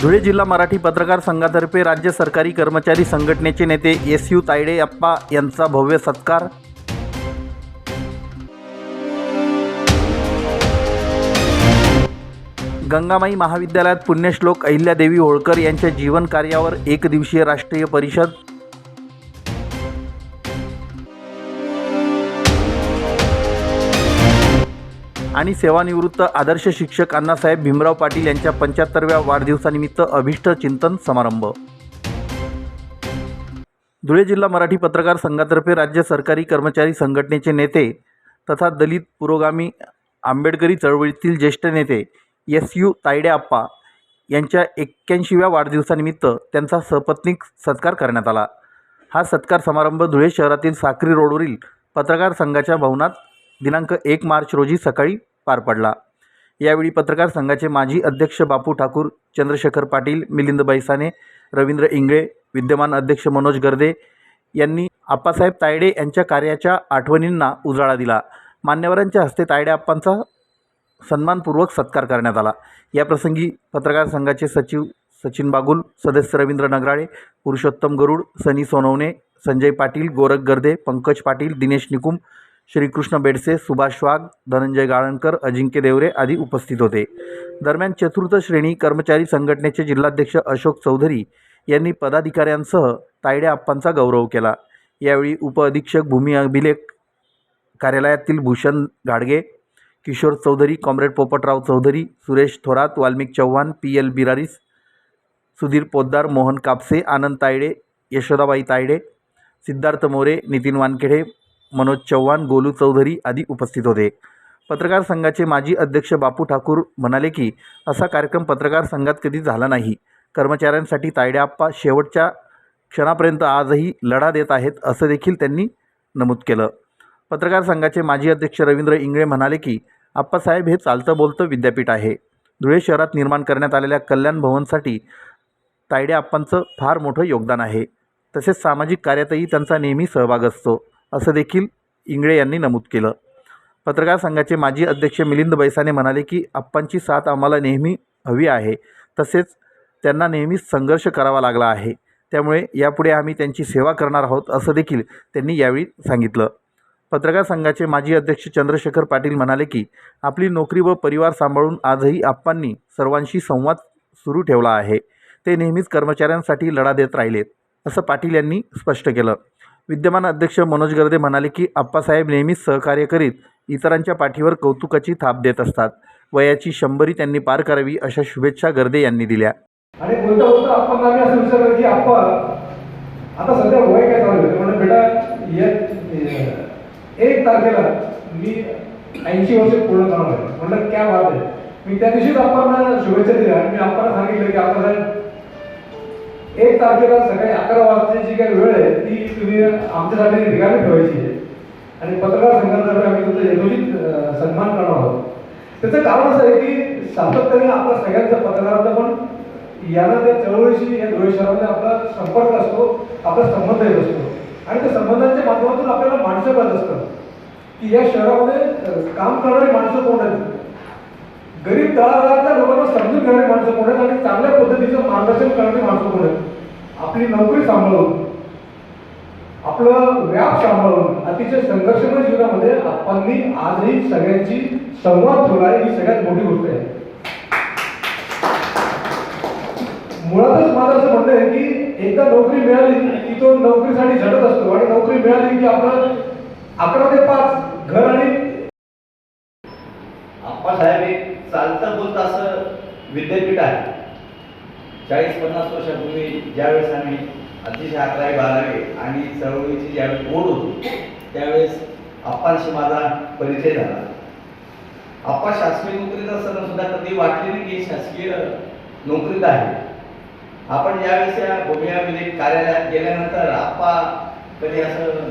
धुळे जिल्हा मराठी पत्रकार संघातर्फे राज्य सरकारी कर्मचारी संघटनेचे नेते एस यू तायडे अप्पा यांचा भव्य सत्कार. गंगामाई महाविद्यालयात पुण्यश्लोक अहिल्यादेवी होळकर यांच्या जीवन कार्यावर एक दिवसीय राष्ट्रीय परिषद. आणि सेवानिवृत्त आदर्श शिक्षक अण्णासाहेब भीमराव पाटील यांच्या पंच्याहत्तरव्या वाढदिवसानिमित्त अभिष्ट चिंतन समारंभ. धुळे जिल्हा मराठी पत्रकार संघातर्फे राज्य सरकारी कर्मचारी संघटनेचे नेते तथा दलित पुरोगामी आंबेडकरी चळवळीतील ज्येष्ठ नेते एस यू तायडे आप्पा यांच्या एक्क्याऐंशीव्या वाढदिवसानिमित्त त्यांचा सपत्नीक सत्कार करण्यात आला. हा सत्कार समारंभ धुळे शहरातील साक्री रोडवरील पत्रकार संघाच्या भवनात दिनांक एक मार्च रोजी सकाळी पार पडला. यावेळी पत्रकार संघाचे माजी अध्यक्ष बापू ठाकूर चंद्रशेखर पाटील मिलिंद बैसाने रवींद्र इंगळे विद्यमान अध्यक्ष मनोज गर्दे यांनी आप्पासाहेब तायडे यांच्या कार्याच्या आठवणींना उजाळा दिला. मान्यवरांच्या हस्ते तायडे आप्पांचा सन्मानपूर्वक सत्कार करण्यात आला. याप्रसंगी पत्रकार संघाचे सचिव सचिन बागुल सदस्य रवींद्र नगराळे पुरुषोत्तम गरुड सनी सोनवणे संजय पाटील गोरख गर्दे पंकज पाटील दिनेश निकुम श्रीकृष्ण बेडसे सुभाष वाघ धनंजय गाळणकर अजिंक्य देवरे आदी उपस्थित होते. दरम्यान चतुर्थ श्रेणी कर्मचारी संघटनेचे जिल्हाध्यक्ष अशोक चौधरी यांनी पदाधिकाऱ्यांसह तायडे आप्पांचा गौरव केला. यावेळी उपअधीक्षक भूमी अभिलेख कार्यालयातील Bhushan Gadge Kishor Chaudhari comrade Popatrao Chaudhari Suresh Thorat Valmik Chavan P L Biraris Sudhir Poddar Mohan Kapse Anand Tayde Yashodabai Tayde Siddharth More Nitin Wankhede Manoj Chavan Golu Chaudhari आदी उपस्थित होते. पत्रकार संघाचे माजी अध्यक्ष बापू ठाकूर म्हणाले की असा कार्यक्रम पत्रकार संघात कधी झाला नाही. कर्मचाऱ्यांसाठी तायड्याप्पा शेवटच्या क्षणापर्यंत आजही लढा देत आहेत असं देखील त्यांनी नमूद केलं. पत्रकार संघाचे माजी अध्यक्ष रवींद्र इंगळे म्हणाले की आप्पासाहेब हे चालतं बोलतं विद्यापीठ आहे. धुळे शहरात निर्माण करण्यात आलेल्या कल्याण भवनसाठी तायडे आप्पांचं फार मोठं योगदान आहे. तसेच सामाजिक कार्यातही त्यांचा नेहमी सहभाग असतो. असं देखील इंगळे यांनी नमूद केलं. पत्रकार संघाचे माजी अध्यक्ष मिलिंद बैसाने म्हणाले की आप्पांची साथ आम्हाला नेहमी हवी आहे. तसेच त्यांना नेहमीच संघर्ष करावा लागला आहे. त्यामुळे यापुढे आम्ही त्यांची सेवा करणार आहोत असं देखील त्यांनी यावेळी सांगितलं. पत्रकार संघाचे माजी अध्यक्ष चंद्रशेखर पाटील म्हणाले की आपली नोकरी व परिवार सांभाळून आजही आप्पांनी सर्वांशी संवाद सुरू ठेवला आहे. ते नेहमीच कर्मचाऱ्यांसाठी लढा देत राहिलेत असं पाटील यांनी स्पष्ट केलं. विद्यमान अध्यक्ष मनोज गर्दे म्हणाले की आप्पासाहेब नेहमीच सहकार्य करीत इतरांच्या पाठीवर कौतुकाची थाप देत असतात. वयाची शंभरी त्यांनी पार करावी अशा शुभेच्छा गर्दे यांनी दिल्या. आणि बोलता बोलता आपण आम्ही असं विचारलं की आप्पा आता सध्या वय काय चालू आहे? म्हणजे बेटा एक तारखेला मी ऐंशी वर्ष पूर्ण करणार आहे. म्हणलं क्या बात आहे. मी त्या दिवशीच आपण शुभेच्छा दिल्या आणि मी आपण सांगितलं की आप्पासाहेब एक तारखेला सकाळी अकरा वाजताची जी काही वेळ आहे ती तुम्ही आमच्यासाठी ठिकाणी ठेवायची आहे. आणि पत्रकार संघातर्फे आम्ही तुमचा यथोचित सन्मान करणार आहोत. त्याचं कारण असं आहे की सातत्याने आपला सगळ्यांचा पत्रकारांचा पण याला त्या चळवळीशी या धुळे शहरामध्ये आपला संपर्क असतो आपला संबंध येत असतो. आणि त्या संबंधांच्या माध्यमातून आपल्याला माणसं कळत असतात. की या शहरामध्ये काम करणारी माणसं कोण आहेत? गरीब तळागाळातल्या लोकांना समजून घेणारी माणसं कोण आहेत? आणि चांगल्या पद्धतीचं मार्गदर्शन करणारी माणसं कोण आहेत? आपली नोकरी सांभाळून आपलं व्याप सांभाळून अतिशय संघर्षमय जीवनामध्ये आपणनी आजही सगळ्यांची संवाद ठेवला ही सगळ्यात मोठी गोष्ट आहे. मुळातच माझं असं म्हणणं आहे की एकदा नोकरी मिळाली की तो नोकरीसाठी झडत असतो आणि नोकरी मिळाली की आपलं अकरा ते पाच घर आणि आप्पासाहेब एक चालतं बोलता असं विद्यापीठ आहे. चाळीस पन्नास वर्षापूर्वी ज्यावेळेस आम्ही अतिशय अकरावी बारावी आणि चळवळीची ज्यावेळेस ओढ होती त्यावेळेस अप्पांशी माझा परिचय झाला. आप्पा शासकीय नोकरीत असताना सुद्धा कधी वाटले नाही की शासकीय नोकरीत आहे. आपण ज्यावेळेस या भूमियामध्ये कार्यालयात गेल्यानंतर आप्पा कधी असं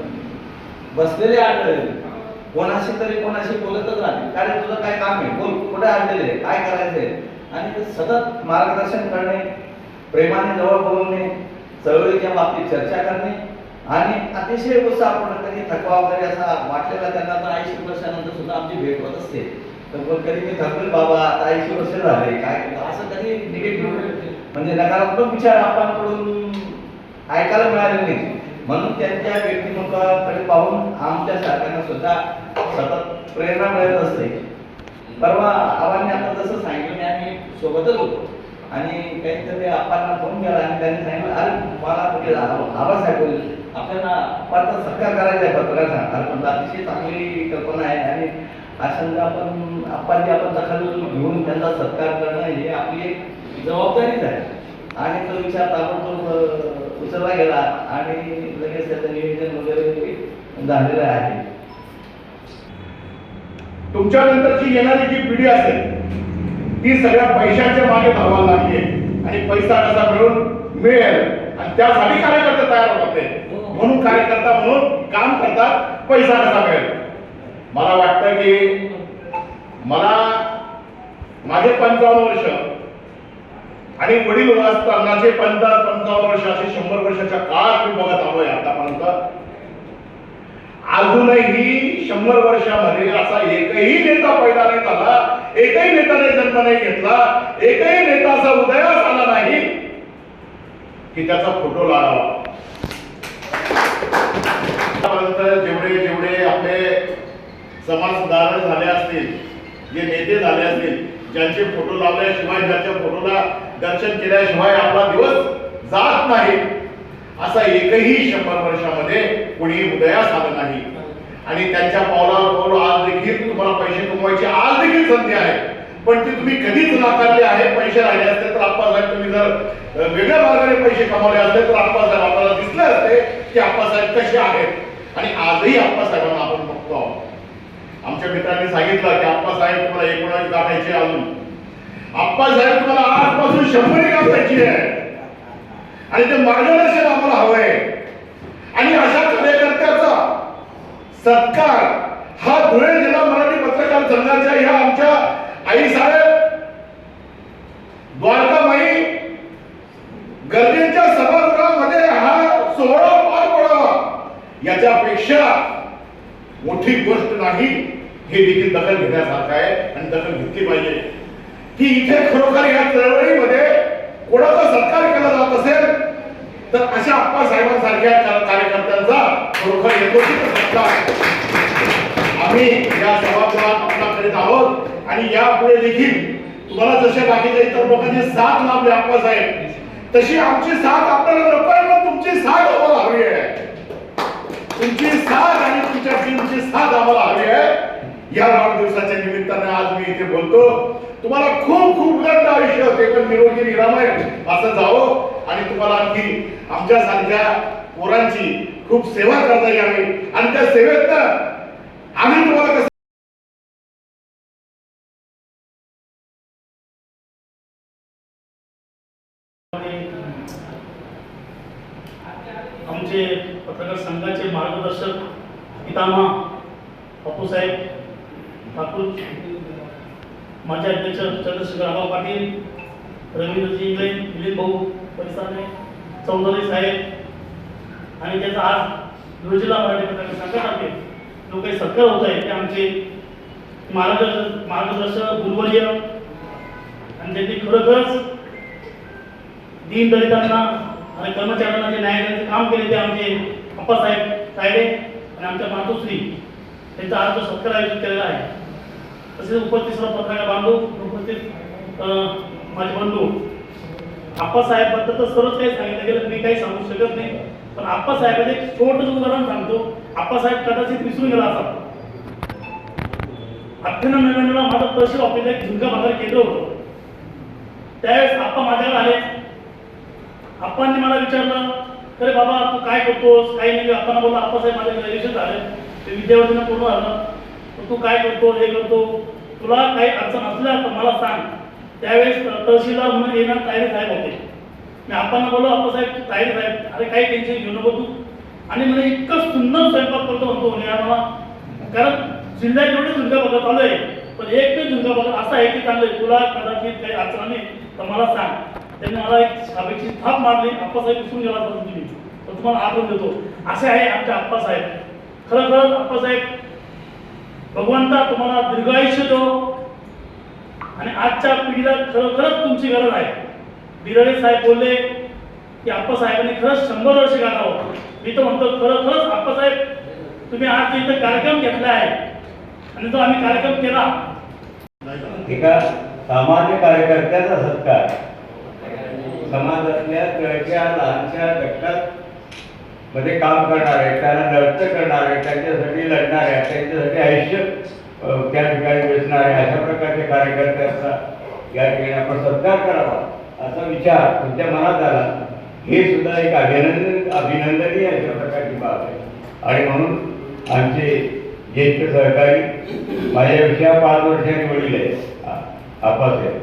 बसलेले आढळले. कोणाशी तरी कोणाशी बोलतच राहते. कारण तुझं काय काम आहे? बोल. कुठे आणलेले काय करायचंय? आणि ते सतत मार्गदर्शन करणे प्रेमाने जवळ बोलवणे चळवळीच्या बाबतीत चर्चा करणे आणि अतिशय उत्साहपूर्ण कधी थकवा वगैरे असा वाटलेला त्यांना तर ऐंशी वर्षानंतर सुद्धा आमची भेट होत असते. तर कधी मी थकलो बाबा आता ऐंशी वर्ष झाले काय असं कधी निगेटिव्ह म्हणजे नकारात्मक विचार आपल्याकडून ऐकायला मिळाले नाही म्हणून त्यांच्या व्यक्तिमत्वाकडे पाहून आमच्या सरकारनं सुद्धा सतत प्रेरणा मिळत असते. परवा आव्हाने आता जसं सांगितलं मी आम्ही सोबतच होतो. आणि काहीतरी आपण फोन केला आणि त्यांनी सांगितलं अरे मला कुठे आवाज ऐकवले आपल्याला आपल्याला सत्कार करायचा आहे पत्रकारांचा अरे पण अतिशय चांगली कल्पना आहे आणि अशा आपण आपण आपण दखल घेऊन त्यांचा सत्कार करणं हे आपली एक जबाबदारीच आहे. आणि तो विचार ताबडतोब उचलला गेला आणि लगेच त्याचं नियोजन वगैरे झालेलं आहे. तुमच्या नंतरची येणारी जी पिढी असेल ती सगळ्या पैशांच्या मागे धावायला लागली आणि पैसा कसा मिळून मिळेल आणि त्यासाठी कार्यकर्ते तयार होते. म्हणून कार्यकर्ता म्हणून काम करतात पैसा कसा मिळेल? मला वाटतं की मला माझे पंचावन्न वर्ष आणि वडील असताना जे पंचावन्न पंचावन्न वर्ष असे शंभर वर्षाच्या काळात मी बघत आलोय आतापर्यंत अजूनही शंभर वर्षामध्ये असा एकही नेता पैदा नाही झाला एकही नेत्याने जन्म नाही घेतला एकही नेता असा उदयास आला नाही की त्याचा फोटो लागावा. आतापर्यंत जेवढे जेवढे आपले समाज सुधारक झाले असतील जे नेते झाले असतील ज्यांचे फोटो लावल्याशिवाय ज्यांच्या फोटोला दर्शन केल्याशिवाय आपला दिवस जात नाही असा एकही शंभर वर्षामध्ये कोणी उदयास आलं नाही. आणि त्यांच्या पावलावर पाऊल आज देखील तुम्हाला पैसे कमवायची आज देखील संधी आहे. पण ती तुम्ही कधीच नाकारली आहे पैसे राहिले असते तर आप्पासाहेब तुम्ही जर वेगळ्या मार्गाने पैसे कमावले असते तर आप्पासाहेब आपल्याला दिसले असते की आप्पासाहेब कसे आहेत. आणि आजही आप्पासाहेबांना आपण बघतो आहोत. आमच्या मित्रांनी सांगितलं की आप्पासाहेब तुम्हाला एकोणावीस गाठायचे अजून. आप्पासाहेब तुम्हाला आजपासून शंभर गाठायची आहे. आणि ते मार्गदर्शन आम्हाला हवंय. आणि अशा कार्यकर्त्याचा सत्कार हा धुळे जिल्हा मराठी पत्रकार संघाच्या ह्या आमच्या आई साहेब द्वारकामाई गर्दीच्या सभागृहामध्ये हा सोहळा पार पडावा याच्यापेक्षा मोठी गोष्ट नाही हे देखील दखल घेण्यासारखं आहे आणि दखल घेतली पाहिजे. की इथे खरोखर या चळवळीमध्ये कोणाचा सत्कार केला जात असेल तर अशा आप्पासाहेबांसारख्या साहेबांसारख्या कार्यकर्त्यांचा खरोखर यथोचित सत्कार. आम्ही या सभागृहात आपला करीत आहोत आणि यापुढे देखील तुम्हाला जसे बाकीच्या इतर लोकांचे साथ लावले आप्पा साहेब तशी आमची साथ आपल्याला नको आहे पण तुमची साथ आम्हाला हवी आहे. तुमची साथ आणि तुमच्या टीमची साथ आम्हाला हवी आहे. या वाढदिवसाच्या निमित्ताने आज मी इथे बोलतो. तुम्हाला खूप खूप गंद आयुष्य होते पण निरोगी निरामय असं जावं. आणि तुम्हाला आणखी आमच्या सारख्या पोरांची खूप सेवा करता यावी. आणि त्या सेवेत आम्ही तुम्हाला कसं आमचे पत्रकार संघाचे मार्गदर्शक पितामह बापूसाहेब ठाकूर माझे अध्यक्ष चंद्रशेखर राव पाटील रवींद्रजी इंगळे दिलीप भाऊ परिसाने चौधरी साहेब आणि त्याचा आज धुळे मराठी पत्रकार संघातर्फे जो काही सत्कार होत आहे ते आमचे मार्गदर्शक मार्गदर्शक गुरुवर्य आणि त्यांनी खरोखरच दीनदलितांना आणि कर्मचाऱ्यांना जे न्याय देण्याचे काम केले ते आमचे अप्पासाहेब साहेब आणि आमच्या मातोश्री त्यांचा आज सत्कार आयोजित केलेला आहे तसेच उपस्थित सर्व पत्रकार बांधव उपस्थित माझे बंधू आप्पासाहेबबद्दल तर सर्वच काही सांगितलं गेलं मी काही सांगू शकत नाही. पण आप्पासाहेबांचं एक छोटंसं उदाहरण सांगतो. आप्पासाहेब कदाचित विसरून गेला असा अठ्ठ्याण्णव नव्याण्णवला माझं तहसील ऑफिसला एक झुंका बाजार केंद्र होतं. त्यावेळेस आप्पा माझ्याकडे आले. आप्पांनी मला विचारलं अरे बाबा तू काय करतोस? काही नाही आपण बोलला आप्पासाहेब माझं ग्रॅज्युएशन झालं. ते विद्यार्थ्यांना पूर्ण झालं. तर तू काय करतो हे करतो? तुला काही अडचण असल्या तर मला सांग. त्यावेळेस तहसीलदार म्हणून येणार तायडे साहेब होते. मी आपण बोललो आप्पासाहेब तायडे साहेब अरे काही टेन्शन घेऊ नको तू. आणि मला इतकं सुंदर स्वयंपाक करतो म्हणतो हो, मला कारण जिल्ह्यात एवढे झुंका बघत आलोय. पण एक ते झुंका बघत असा आहे की चांगलं आहे. तुला कदाचित काही अडचण नाही तर मला सांग. त्यांनी मला एक शाबेची थाप मारली. आप्पासाहेब विसरून गेला होता तुम्ही. तर तुम्हाला आठवण देतो. असे आहे आमचे आप्पासाहेब. खरं खरं आप्पासाहेब भगवंता तुम्हाला दीर्घायुष्य दो आणि आजच्या पिढीला खरोखरच तुमची गरज आहे. बिराडे साहेब बोलले की आप्पासाहेबांनी खरंच शंभर वर्ष गाठावं. मी तर म्हणतो खरं खरंच आप्पासाहेब तुम्ही आज इथं कार्यक्रम घेतला आहे. आणि तो आम्ही कार्यक्रम केला. एका सामान्य कार्यकर्त्याचा सत्कार. समाजातल्या तळच्या लहानच्या घटकात मध्ये काम करणार करणारे त्यांना करणार आहे त्यांच्यासाठी लढणार आहे त्यांच्यासाठी आयुष्य त्या ठिकाणी वेचणारे अशा प्रकारचे कार्यकर्ते असतात. या ठिकाणी आपण सत्कार करावा असा विचार तुमच्या मनात आला हे सुद्धा एक अभिनंदन अभिनंदनीय अशा प्रकारची बाब आहे. आणि म्हणून आमचे ज्येष्ठ सहकारी माझ्यापेक्षा पाच वर्षांनी वडील आहेत. आपास आहे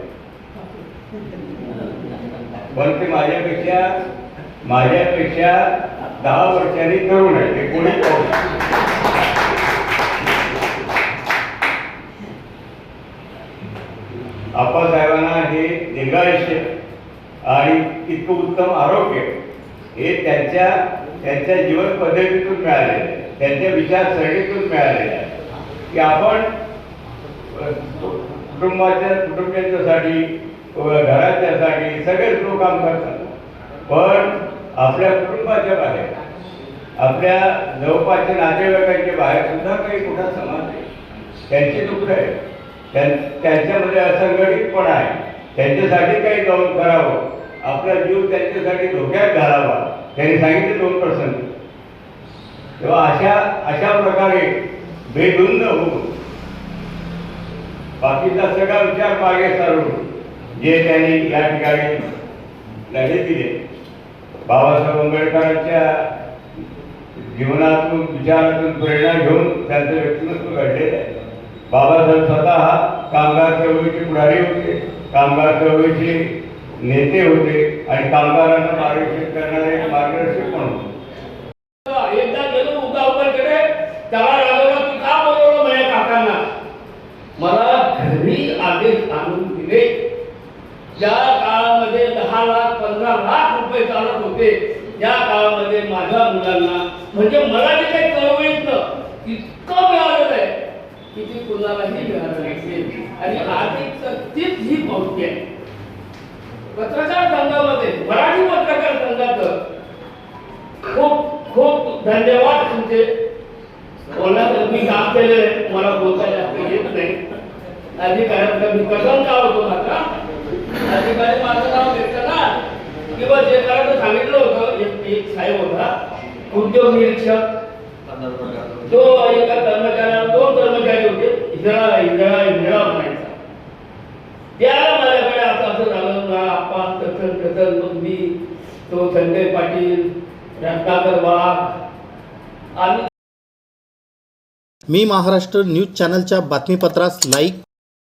पण ते माझ्यापेक्षा माझ्यापेक्षा दहा वर्षांनी तरुण आहे. ते कोणी आप्पासाहेबांना हे दीर्घायुष्य आणि इतकं उत्तम आरोग्य हे त्यांच्या त्यांच्या जीवन पद्धतीतून मिळालेलं आहे त्यांच्या विचारसरणीतून मिळालेलं आहे की आपण कुटुंबाच्या कुटुंबियांच्यासाठी घरांच्यासाठी सगळेच लोक काम करतात. पण आपल्या कुटुंबाच्या बाहेर आपल्या जवळपासच्या नातेवाईकांच्या बाहेर सुद्धा काही मोठा समाज आहे त्यांचे दुःख आहे त्यां- त्यांच्यामध्ये असंघटितपणा आहे. त्यांच्यासाठी काही जाऊन करावं. आपला जीव त्यांच्यासाठी धोक्यात घालावा. त्यांनी सांगितले दोन प्रसंग. तेव्हा अशा अशा प्रकारे बेधुंद होऊन बाकीचा सगळा विचार मागे सारून जे त्यांनी या ठिकाणी लढे दिले बाबासाहेब आंबेडकरांच्या जीवनातून विचारातून प्रेरणा घेऊन त्यांचं व्यक्तिमत्व घडलेलं आहे. बाबासाहेब स्वतः कामगार चळवळीचे पुढारी होते कामगार चळवळीचे नेते होते आणि कामगारांना मार्गदर्शन करणारे मार्गदर्शक पण होते. एकदा गेलो उगावकरकडे त्याला रागवला का बोलवलं माझ्या काकांना? मला घरी आदेश आणून दिले. ज्या काळामध्ये दहा लाख पंधरा लाख रुपये चालत होते त्या काळामध्ये माझ्या मुलांना म्हणजे मला जे काही चळवळीतलं इतकं मिळालेलं आहे की ती कुणालाही मिळालं नाही. आणि आर्थिक तीच ही पावती आहे. पत्रकार संघामध्ये मराठी पत्रकार संघाचं खूप खूप धन्यवाद तुमचे. बोलण्याचं मी काम केलेलं आहे मला बोलता जास्त येत नाही. अधिकाऱ्यांचा मी कसं का होतो मात्र अधिकारी माझं नाव घेतलं ना किंवा जे करायचं सांगितलं होतं एक एक साहेब होता उद्योग निरीक्षक. तो एका कर्मचाऱ्याला दोन कर्मचारी होते इंदिरा इंदिरा इंदिरा म्हणायचा. त्या माझ्याकडे आता असं झालं ना आप्पा कथन कथन मग मी तो संजय पाटील रत्नाकर वाघ. आम्ही मी महाराष्ट्र न्यूज चॅनलच्या बातमीपत्रास लाईक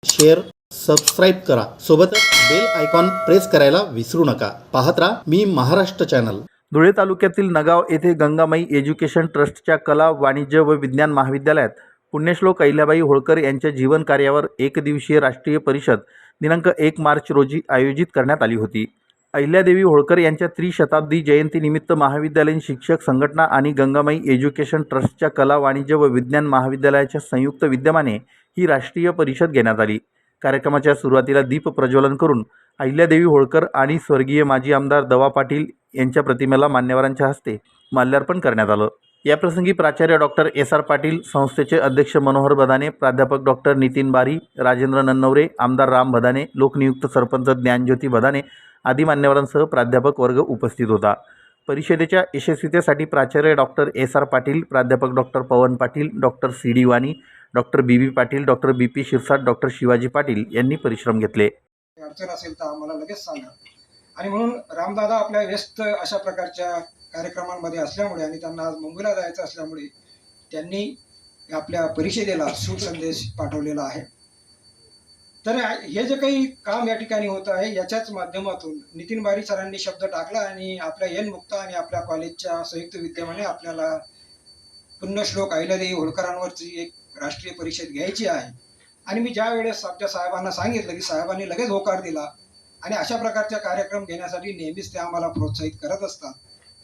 शेअर सबस्क्राईब करा. सोबतच बेल आयकॉन प्रेस करायला विसरू नका. पाहत राहा मी महाराष्ट्र चॅनल धुळे तालुक्यातील नगाव येथे गंगामाई एज्युकेशन ट्रस्टच्या कला वाणिज्य व विज्ञान महाविद्यालयात पुण्यश्लोक अहिल्याबाई होळकर यांच्या जीवन कार्यावर एकदिवसीय राष्ट्रीय परिषद दिनांक एक मार्च रोजी आयोजित करण्यात आली होती. अहिल्यादेवी होळकर यांच्या त्रिशताब्दी जयंतीनिमित्त महाविद्यालयीन शिक्षक संघटना आणि गंगामाई एज्युकेशन ट्रस्टच्या कला वाणिज्य व विज्ञान महाविद्यालयाच्या संयुक्त विद्यमाने ही राष्ट्रीय परिषद घेण्यात आली. कार्यक्रमाच्या सुरुवातीला दीप प्रज्वलन करून अहिल्यादेवी होळकर आणि स्वर्गीय माजी आमदार दवा पाटील यांच्या प्रतिमेला मान्यवरांच्या हस्ते माल्यार्पण करण्यात आलं. याप्रसंगी प्राचार्य डॉक्टर एस आर पाटील संस्थेचे अध्यक्ष मनोहर बदाने प्राध्यापक डॉक्टर नितीन बारी राजेंद्र नन्नवरे आमदार राम बदाने लोकनियुक्त सरपंच ज्ञानज्योती बदाने आदी मान्यवरांसह प्राध्यापक वर्ग उपस्थित होता. परिषदेच्या यशस्वीतेसाठी प्राचार्य डॉक्टर एस आर पाटील प्राध्यापक doctor Pawan Patil doctor C D Wani doctor B B Patil doctor B P Shirsat doctor Shivaji Patil यांनी परिश्रम घेतले. अडचण असेल तर आम्हाला लगेच सांगा. आणि म्हणून रामदादा आपल्या व्यस्त अशा प्रकारच्या कार्यक्रमांमध्ये असल्यामुळे आणि त्यांना आज मुंबईला जायचं असल्यामुळे त्यांनी आपल्या परिषदेला सुसंदेश पाठवलेला आहे. तर हे जे काही काम या ठिकाणी होत आहे याच्याच माध्यमातून नितीन बारी सरांनी शब्द टाकला आणि आपल्या एन मुक्ता आणि आपल्या कॉलेजच्या संयुक्त विद्यमाने आपल्याला पुण्यश्लोक अहिल्यादेवी होळकरांवरची एक राष्ट्रीय परिषद घ्यायची आहे. आणि मी ज्या वेळेस आमच्या साहेबांना सांगितलं की साहेबांनी लगेच होकार दिला आणि अशा प्रकारच्या कार्यक्रम घेण्यासाठी नेहमीच ते आम्हाला प्रोत्साहित करत असतात.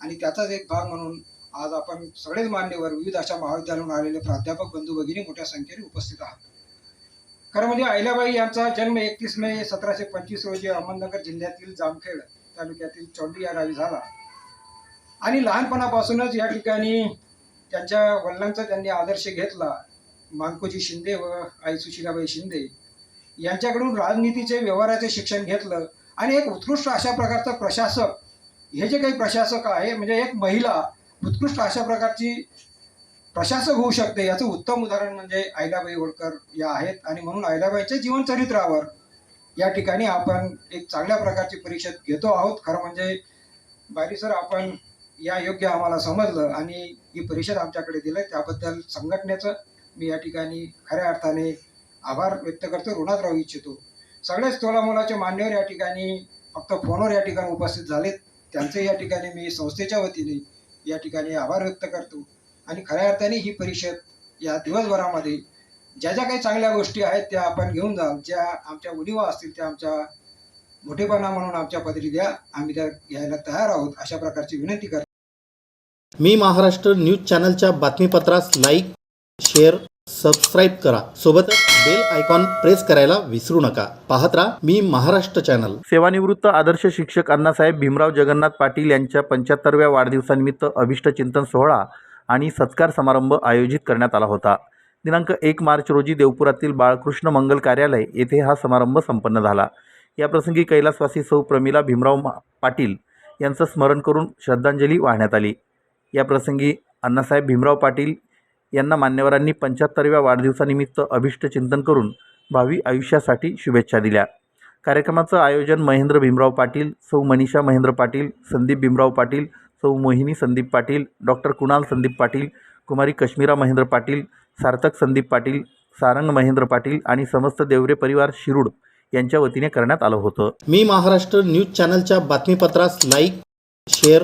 आणि त्याचाच एक भाग म्हणून आज आपण सगळेच मान्यवर विविध अशा महाविद्यालयातून आलेले प्राध्यापक बंधू भगिनी मोठ्या संख्येने उपस्थित आहात. खरं म्हणजे अहिल्याबाई यांचा जन्म एकतीस मे सतराशे पंचवीस रोजी अहमदनगर जिल्ह्यातील जामखेड तालुक्यातील चौंडी या गावी झाला. आणि लहानपणापासूनच या ठिकाणी त्यांच्या वडिलांचा त्यांनी आदर्श घेतला. मानकोजी शिंदे व आई सुशिलाबाई शिंदे यांच्याकडून राजनीतीचे व्यवहाराचे शिक्षण घेतलं आणि एक उत्कृष्ट अशा प्रकारचं प्रशासक हे जे काही प्रशासक आहे म्हणजे एक महिला उत्कृष्ट अशा प्रकारची प्रशासक होऊ शकते याचं उत्तम उदाहरण म्हणजे आयलाबाई होळकर या आहेत. आणि म्हणून आयलाबाईच्या जीवनचरित्रावर या ठिकाणी आपण एक चांगल्या प्रकारची परिषद घेतो आहोत. खरं म्हणजे बारी सर आपण या योग्य आम्हाला समजलं आणि ही परिषद आमच्याकडे दिलं. त्याबद्दल संघटनेचं मी या ठिकाणी खऱ्या अर्थाने आभार व्यक्त करतो ऋणात राहू इच्छितो. सगळेच तोलामोलाचे मान्यवर या ठिकाणी फक्त फोनवर या ठिकाणी उपस्थित झालेत. त्यांचे या ठिकाणी मी संस्थेच्या वतीने या ठिकाणी आभार व्यक्त करतो. आणि खऱ्या अर्थाने ही परिषद या दिवसभरामध्ये ज्या ज्या काही चांगल्या गोष्टी आहेत त्या आपण घेऊन जाल ज्या आमच्या उणिवा असतील त्या आमच्या मोठेपणा म्हणून आमच्या पदरी द्या. आम्ही त्या घ्यायला तयार आहोत अशा प्रकारची विनंती करतो. मी महाराष्ट्र न्यूज चॅनलच्या बातमीपत्रास लाईक शेअर सबस्क्राईब करा. सोबतच बेल आयकॉन प्रेस करायला विसरू नका. पाहत राहा मी महाराष्ट्र चॅनल. सेवानिवृत्त आदर्श शिक्षक अण्णासाहेब भीमराव जगन्नाथ पाटील यांच्या पंच्याहत्तरव्या वाढदिवसानिमित्त अभिष्ट चिंतन सोहळा आणि सत्कार समारंभ आयोजित करण्यात आला होता. दिनांक एक मार्च रोजी देवपुरातील बाळकृष्ण मंगल कार्यालय येथे हा समारंभ संपन्न झाला. याप्रसंगी कैलासवासी सौ प्रमिला भीमराव पाटील यांचं स्मरण करून श्रद्धांजली वाहण्यात आली. याप्रसंगी अण्णासाहेब भीमराव पाटील यांना मान्यवरांनी पंच्याहत्तरव्या वाढदिवसानिमित्त अभिष्टचिंतन करून भावी आयुष्यासाठी शुभेच्छा दिल्या. कार्यक्रमाचं आयोजन महेंद्र भीमराव पाटील सौ मनीषा महेंद्र पाटील संदीप भीमराव पाटील सौ मोहिनी संदीप पाटील डॉक्टर कुणाल संदीप पाटील कुमारी कश्मीरा महेंद्र पाटील सार्थक संदीप पाटील सारंग महेंद्र पाटील आणि समस्त देवरे परिवार शिरूड यांच्या वतीने करण्यात आलं होतं. मी महाराष्ट्र न्यूज चॅनलच्या बातमीपत्रास लाईक शेअर